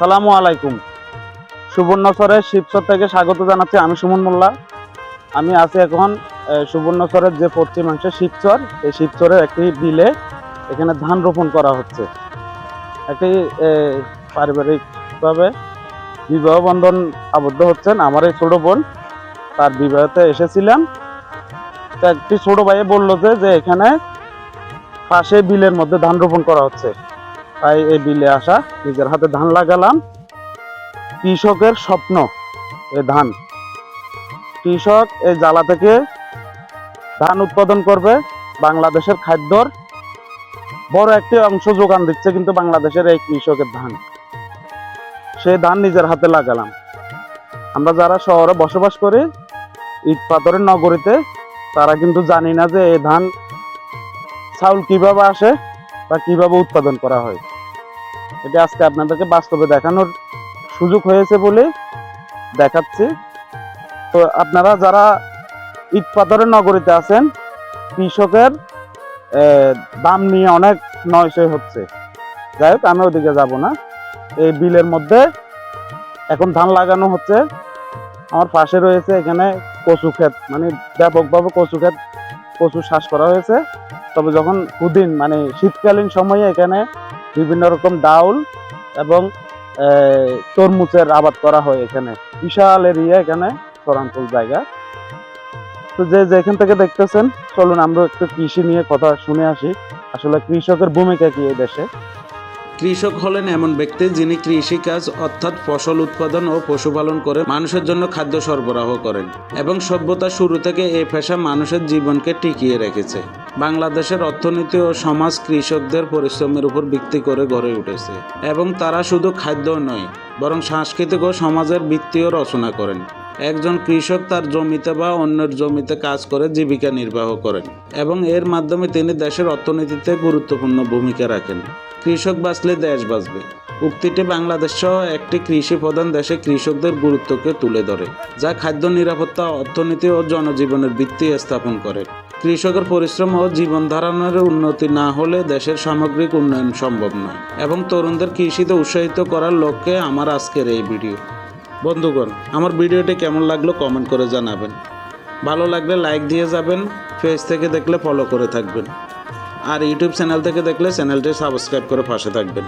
আসসালামু আলাইকুম। সুবর্ণচরের শিবচর থেকে স্বাগত জানাচ্ছি আমি সুমন মোল্লা। আমি আছি এখন সুবর্ণচরের যে পশ্চিমাংশে শিবচর, এই শিবচরের একটি বিলে এখানে ধান রোপণ করা হচ্ছে। একটি পারিবারিকভাবে বিবাহ বন্ধন আবদ্ধ হচ্ছেন আমার এই ছোট বোন। তার বিবাহতে এসেছিলাম। তো একটি ছোট ভাইয়ে বলল যে এখানে পাশে বিলের মধ্যে ধান রোপণ করা হচ্ছে। তাই এই বিলে আসা, নিজের হাতে ধান লাগালাম। কৃষকের স্বপ্ন, এই ধান। কৃষক এই জ্বালা থেকে ধান উৎপাদন করবে, বাংলাদেশের খাদ্যর বড় একটি অংশ যোগান দিচ্ছে কিন্তু বাংলাদেশের এই কৃষকের ধান। সেই ধান নিজের হাতে লাগালাম। আমরা যারা শহরে বসবাস করি ইট পাথরের নগরীতে, তারা কিন্তু জানি না যে এই ধান চাউল কীভাবে আসে বা কীভাবে উৎপাদন করা হয়। এটা আজকে আপনাদেরকে বাস্তবে দেখানোর সুযোগ হয়েছে বলে দেখাচ্ছি। তো আপনারা যারা ইট পাথরের নগরীতে আছেন, কৃষকের দাম নিয়ে অনেক নয়সই হচ্ছে। যাই হোক, আমি ওদিকে যাব না। এই বিলের মধ্যে এখন ধান লাগানো হচ্ছে। আমার পাশে রয়েছে এখানে কচু ক্ষেত মানে ব্যাপকভাবে কচু ক্ষেত, কচু চাষ করা হয়েছে। তবে যখন কুদিন মানে শীতকালীন সময়ে এখানে বিভিন্ন রকম ডাউল এবং তরমুজের আবাদ করা হয় এখানে। বিশাল এরিয়া এখানে, চরাঞ্চল জায়গা। তো যে যেখান থেকে দেখতেছেন, চলুন আমরা একটু কৃষি নিয়ে কথা শুনে আসি। আসলে কৃষকের ভূমিকা কি এই দেশে? কৃষক হলেন এমন ব্যক্তি যিনি কৃষিকাজ অর্থাৎ ফসল উৎপাদন ও পশুপালন করে মানুষের জন্য খাদ্য সরবরাহ করেন এবং সভ্যতার শুরু থেকে এই পেশা মানুষের জীবনকে টিকিয়ে রেখেছে। বাংলাদেশের অর্থনীতি ও সমাজ কৃষকদের পরিশ্রমের উপর ভিত্তি করে গড়ে উঠেছে এবং তারা শুধু খাদ্য নয়, বরং সাংস্কৃতিক ও সমাজের ভিত্তিও রচনা করেন। একজন কৃষক তার জমিতে বা অন্যের জমিতে কাজ করে, জীবিকা নির্বাহ করেন এবং এর মাধ্যমে তিনি দেশের অর্থনীতিতে গুরুত্বপূর্ণ ভূমিকা রাখেন। কৃষক বাঁচলে দেশ বাঁচবে। উক্তিটি বাংলাদেশ সহ একটি কৃষি প্রধান দেশে কৃষকদের গুরুত্বকে তুলে ধরে, যা খাদ্য নিরাপত্তা, অর্থনীতি ও জনজীবনের ভিত্তি স্থাপন করে। কৃষকের পরিশ্রম ও জীবন ধারণের উন্নতি না হলে দেশের সামগ্রিক উন্নয়ন সম্ভব নয় এবং তরুণদের কৃষিতে উৎসাহিত করার লক্ষ্যে আমার আজকের এই ভিডিও। বন্ধুগণ, আমার ভিডিওটি কেমন লাগল কমেন্ট করে জানাবেন। ভালো লাগলে লাইক দিয়ে যাবেন ফেস থেকে দেখলে ফলো করে থাকবেন। আর ইউটিউব চ্যানেল থেকে দেখলে চ্যানেলটি সাবস্ক্রাইব করে পাশে থাকবেন।